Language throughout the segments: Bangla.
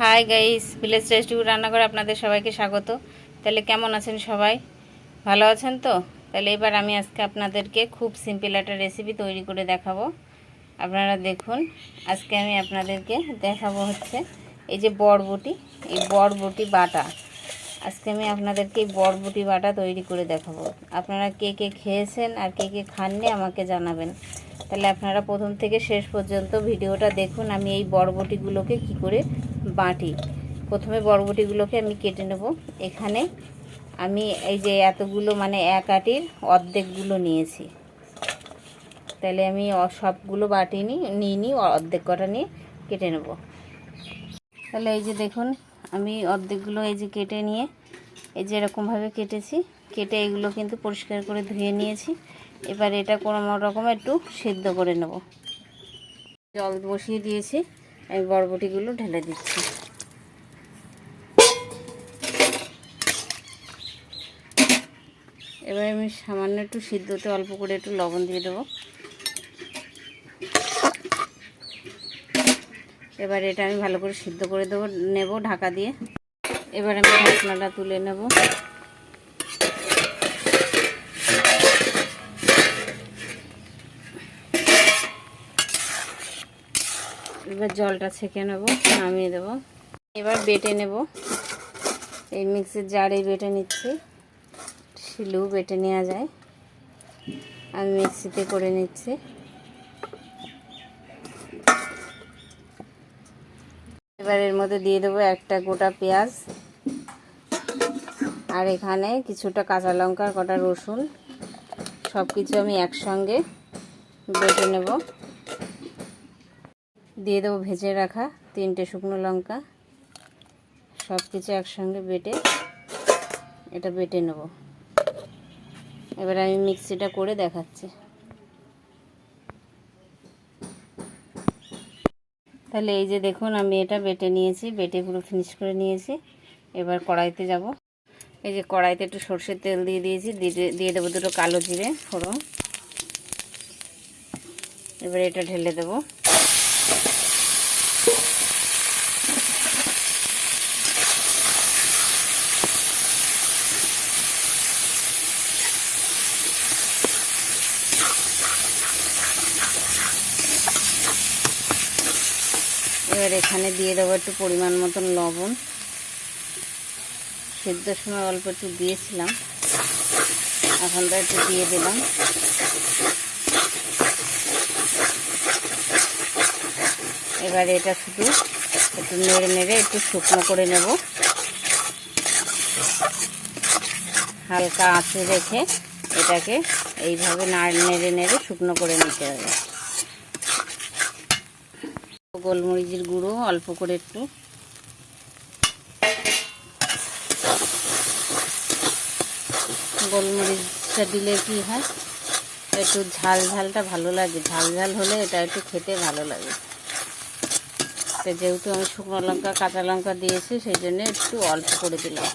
হাই গাইস ভিলেজ রেস্টু রান্নাঘরে আপনাদের সবাইকে স্বাগত। তাহলে কেমন আছেন সবাই? ভালো আছেন তো? তাহলে এবার আমি আজকে আপনাদেরকে খুব সিম্পল একটা রেসিপি তৈরি করে দেখাবো। আপনারা দেখুন, আজকে আমি আপনাদেরকে দেখাবো হচ্ছে এই যে বরবটি, এই বরবটি বাটা। আজকে আমি আপনাদেরকে এই বরবটি বাটা তৈরি করে দেখাবো। আপনারা কে কে খেয়েছেন আর কে কে খাননি আমাকে জানাবেন। তাহলে আপনারা প্রথম থেকে শেষ পর্যন্ত ভিডিওটা দেখুন আমি এই বরবটিগুলোকে কি করে বাটি। প্রথমে বরবটিগুলোকে আমি কেটে নেব। এখানে আমি এই যে এতগুলো মানে এক আটির অর্ধেকগুলো নিয়েছি। তাহলে আমি সবগুলো বাটি নিয়ে নিই অর্ধেক কটা নিয়ে কেটে নেব। তাহলে এই যে দেখুন, আমি অর্ধেকগুলো এই যে কেটে নিয়ে এই যে এরকমভাবে কেটেছি। কেটে এগুলো কিন্তু পরিষ্কার করে ধুয়ে নিয়েছি। এবার এটা কোনো রকম একটু সেদ্ধ করে নেব। জল বসিয়ে দিয়েছি। আমি বরবটিগুলো ঢেলে দিচ্ছি। এবার আমি সামান্য একটু সিদ্ধতে অল্প করে একটু লবণ দিয়ে দেবো। এবার এটা আমি ভালো করে সিদ্ধ করে দেবো, নেব ঢাকা দিয়ে। এবার আমি ঢাকনাটা তুলে নেব। এবার জলটা ছেঁকে নেব, নামিয়ে দেব। এবার বেটে নেব। এই মিক্সির জারে বেটে নিচ্ছি। শিলু বেটে নেওয়া যায়। আমি মিক্সিতে করে নিচ্ছি। এবার এর মধ্যে দিয়ে দেবো একটা গোটা পেঁয়াজ। আর এখানে কিছুটা কাঁচা লঙ্কা কটা রসুন সব কিছু আমি একসঙ্গে বেটে নেব। দিয়ে দেবো ভেজে রাখা তিনটে শুকনো লঙ্কা। সব কিছু একসঙ্গে বেটে এটা বেটে নেব। এবার আমি মিক্সিটা করে দেখাচ্ছি। তাহলে এই যে দেখুন, আমি এটা বেটে নিয়েছি, বেটে পুরো ফিনিশ করে নিয়েছি। এবার কড়াইতে যাব। এই যে কড়াইতে একটু সর্ষের তেল দিয়ে দিয়েছি দিয়ে দেবো দুটো কালো জিরে ফোড়ন। এবার এটা ঢেলে দেবো। এবার এখানে দিয়ে দেবো একটু পরিমাণ মতন লবণ। সেদ্ধর সময় অল্প একটু দিয়েছিলাম। এখন তো একটু দিয়ে দিলাম। এবার এটা শুধু একটু নেড়ে নেড়ে একটু শুকনো করে নেব। হালকা আঁচে রেখে এটাকে এইভাবে নাড়, নেড়ে নেড়ে শুকনো করে নিতে হবে। গোলমরিচের গুঁড়ো অল্প করে একটু। গোলমরিচটা দিলে কি হয়? একটু ঝাল ঝালটা ভালো লাগে। ঝাল ঝাল হলে এটা একটু খেতে ভালো লাগে। তো যেহেতু আমি শুকনো লঙ্কা, কাঁচা লঙ্কা দিয়েছি, সেই জন্য একটু অল্প করে দিলাম।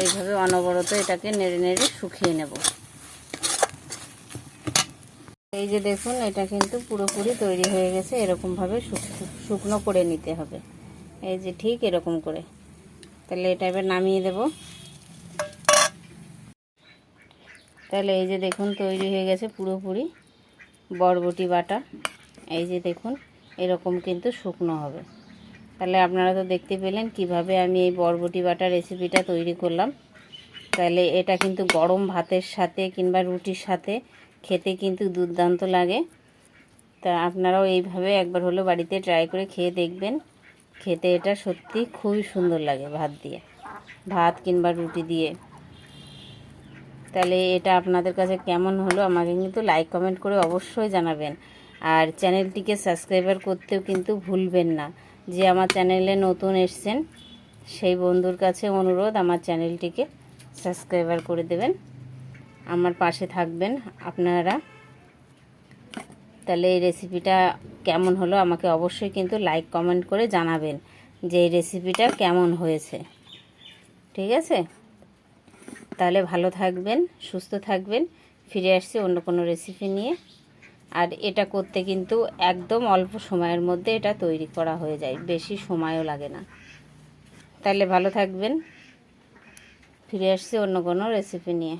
এইভাবে অনবরত এটাকে নেড়ে নেড়ে শুকিয়ে নেব। এই যে দেখুন, এটা কিন্তু পুরোপুরি তৈরি হয়ে গেছে। এরকমভাবে শুকনো করে নিতে হবে। এই যে ঠিক এরকম করে। তাহলে এটা এবার নামিয়ে দেব। তাহলে এই যে দেখুন, তৈরি হয়ে গেছে পুরোপুরি বরবটি বাটা। এই যে দেখুন, এরকম কিন্তু শুকনো হবে। তাহলে আপনারা তো দেখতে পেলেন কীভাবে আমি এই বরবটি বাটা রেসিপিটা তৈরি করলাম। তাহলে এটা কিন্তু গরম ভাতের সাথে কিংবা রুটির সাথে খেতে কিন্তু দুর্দান্ত লাগে। তা আপনারাও এইভাবে একবার হলো বাড়িতে ট্রাই করে খেয়ে দেখবেন। খেতে এটা সত্যি খুবই সুন্দর লাগে ভাত দিয়ে। ভাত কিংবা রুটি দিয়ে। তাহলে এটা আপনাদের কাছে কেমন হলো আমাকে কিন্তু লাইক কমেন্ট করে অবশ্যই জানাবেন। আর চ্যানেলটিকে সাবস্ক্রাইবার করতেও কিন্তু ভুলবেন না। যে আমার চ্যানেলে নতুন এসছেন, সেই বন্ধুর কাছে অনুরোধ আমার চ্যানেলটিকে সাবস্ক্রাইবার করে দেবেন। আমার পাশে থাকবেন আপনারা। তাহলে এই রেসিপিটা কেমন হলো আমাকে অবশ্যই কিন্তু লাইক কমেন্ট করে জানাবেন যে এই রেসিপিটা কেমন হয়েছে। ঠিক আছে? তাহলে ভালো থাকবেন, সুস্থ থাকবেন, ফিরে আসছি অন্য কোনো রেসিপি নিয়ে। আর এটা করতে কিন্তু একদম অল্প সময়ের মধ্যে এটা তৈরি করা হয়ে যায়, বেশি সময়ও লাগে না। তাহলে ভালো থাকবেন, ফিরে আসছি অন্য কোনো রেসিপি নিয়ে।